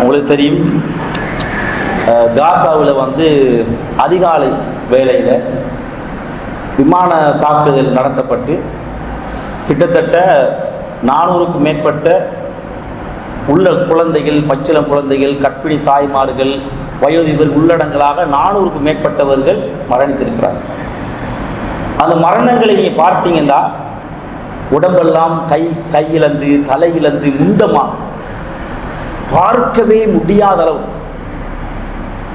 உங்களுக்கு தெரியும். காசாவில் வந்து அதிகாலை வேளையில் விமான தாக்குதல் நடத்தப்பட்டு கிட்டத்தட்ட நானூறுக்கும் மேற்பட்ட உள்ள குழந்தைகள் பச்சிளம் குழந்தைகள் கற்பிணி தாய்மார்கள் வயோதிபர் உள்ளடங்களாக நானூறுக்கும் மேற்பட்டவர்கள் மரணித்திருக்கிறார்கள் அந்த மரணங்களை நீங்கள் பார்த்தீங்கன்னா உடம்பெல்லாம் கை கையிழந்து தலையிழந்து முண்டமாக பார்க்கவே முடியாத அளவு.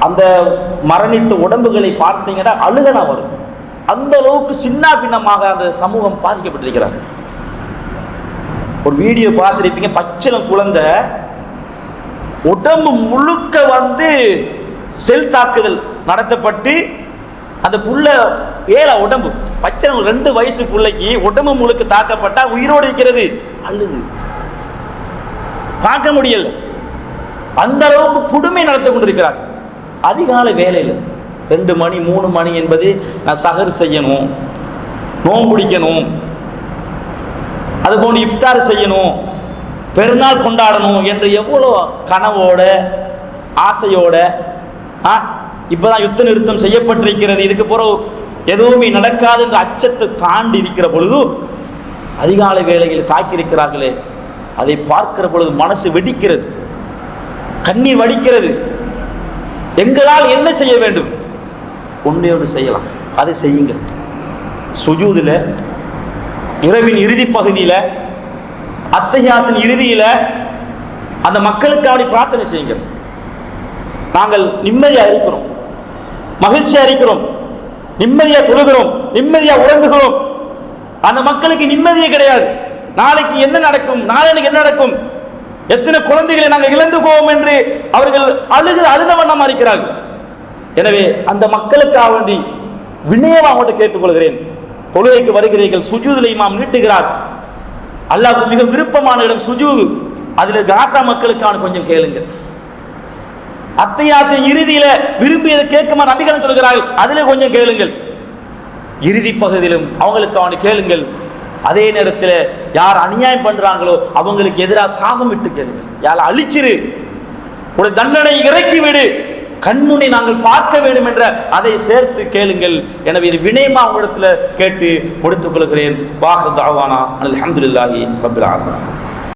அந்த மரணித்த உடம்புகளை பார்த்தீங்கன்னா அழுகனா வரும். அந்த அளவுக்கு சின்ன பின்னமாக அந்த சமூகம் பாதிக்கப்பட்டிருக்கிறார். ஒரு வீடியோ பார்த்துருப்பீங்க பச்சிளம் குழந்தை உடம்பு முழுக்க வந்து செல் தாக்குதல் நடத்தப்பட்டு அந்த புள்ள ஏழா உடம்பு. பச்சை ரெண்டு வயசு பிள்ளைக்கு உடம்பு முழுக்க தாக்கப்பட்டா உயிரோடு இருக்கிறது. அழுது. பார்க்க முடியல. அந்த அளவுக்கு கொடுமை நடத்தி கொண்டிருக்கிறார். அதிகாலை வேலையில். ரெண்டு மணி மூணு மணி என்பது நான் சகர் செய்யணும் நோம்பு பிடிக்கணும் போன்று இஃப்தார் செய்யணும் பெருநாள் கொண்டாடணும் என்று எவ்வளோ கனவோட ஆசையோட ஆ இப்போதான் யுத்த நிறுத்தம் செய்யப்பட்டிருக்கிறது. இதுக்கு பிறகு எதுவுமே நடக்காது என்ற அச்சத்தை தாண்டி இருக்கிற பொழுது அதிகாலை வேளையில் தாக்கியிருக்கிறார்களே அதை பார்க்கிற பொழுது மனசு வெடிக்கிறது. கண்ணீர் வடிக்கிறது. எங்களால் என்ன செய்ய வேண்டும்? ஒன்றே ஒன்று செய்யலாம். அதை செய்யுங்க சுஜூதில் இரவின் இறுதி பகுதியில் அத்தகையாத்தின் இறுதியில் அந்த மக்களுக்காக பிரார்த்தனை செய்யுங்க நாங்கள் நிம்மதியாக இருக்கிறோம். மகிழ்ச்சியாக இருக்கிறோம். நிம்மதியாக தொழுகிறோம் நிம்மதியாக உறங்குகிறோம். அந்த மக்களுக்கு நிம்மதியே கிடையாது. நாளைக்கு என்ன நடக்கும்? நாளைக்கு என்ன நடக்கும்? எத்தனை குழந்தைகளை நாங்கள் இழந்து போவோம் என்று அவர்கள் அழுது அழுத வண்ணமாக இருக்கிறார்கள். எனவே அந்த மக்களுக்காக வேண்டி வினயம் அவங்கள்ட்ட கேட்டுக்கொள்கிறேன். தொழுகைக்கு வருகிறீர்கள் சுஜூதில் இமாம் நீட்டுகிறார். அல்லாஹ்வுக்கு மிக விருப்பமான இடம் சுஜூது. அதுல காசா மக்களுக்கான கொஞ்சம் கேளுங்க அத்தையாத்தின் இறுதியில விரும்பியதை கேட்குமா நபிகள் சொல்கிறார்கள் அதுல கொஞ்சம் கேளுங்கள். இறுதி பகுதியிலும் அவங்களுக்கு அவனை கேளுங்கள். அதே நேரத்தில் யார் அநியாயம் பண்றாங்களோ அவங்களுக்கு எதிராக சாகம் விட்டு கேளுங்க. யார் அழிச்சிரு. ஒரு தண்டனை இறக்கி விடு. கண்முனை நாங்கள் பார்க்க வேண்டும் என்ற அதை சேர்த்து கேளுங்கள். எனவே இது வினயமா உங்களிடத்தில் கேட்டு கொடுத்துக் கொள்கிறேன். வாஹ் தாவானா அல்ஹம்துலில்லாஹி ரப்பில்